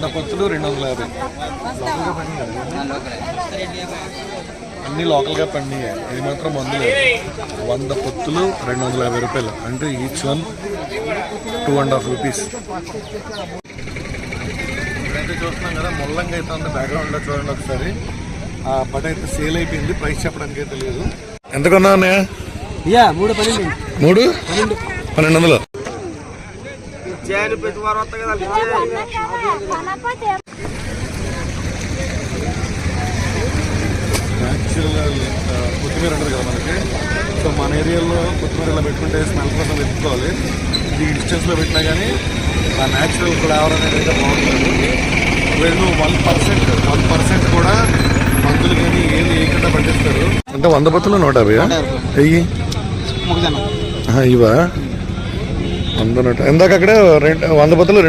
వంద పొత్తులు రెండు వందల యాభై. అన్ని లోకల్గా పండినాయి. ఇది మాత్రం మందులు వంద పొత్తులు రెండు వందల యాభై రూపాయలు. అంటే each one two and half rupees ఇప్పుడైతే చూస్తున్నాం కదా ముల్లంగా అయితే ఉంది. బ్యాక్గ్రౌండ్లో చూడండి ఒకసారి. ఆ బట్ అయితే సేల్ అయిపోయింది. ప్రైస్ చెప్పడానికి అయితే లేదు ఎంత కొన్నా అన్నయ్య? యా మూడు పన్నెండు. మూడు? పన్నెండు వందలు. చేయాలి ప్రతి వారం వస్తా కదా న్యాచురల్గా కొత్తిమీర ఉంటుంది కదా మనకి. సో మన ఏరియాలో కొత్తిమీర ఇలా పెట్టుకుంటే స్మెల్ కోసం వెతుక్కోవాలి. ఇది డిస్టెన్స్లో పెట్టినా కానీ ఆ న్యాచురల్ ఫ్లేవర్ అనేది అయితే బాగుంటుంది. వీళ్ళు వన్ పర్సెంట్ వన్ పర్సెంట్ కూడా మందులు కానీ ఏది వేయకుండా పండిస్తారు అంటే వంద బత్తులు నూట యాభై ఇవా? వంద నూట ఇందాక అక్కడ రెండు వంద బొత్తులు రెండు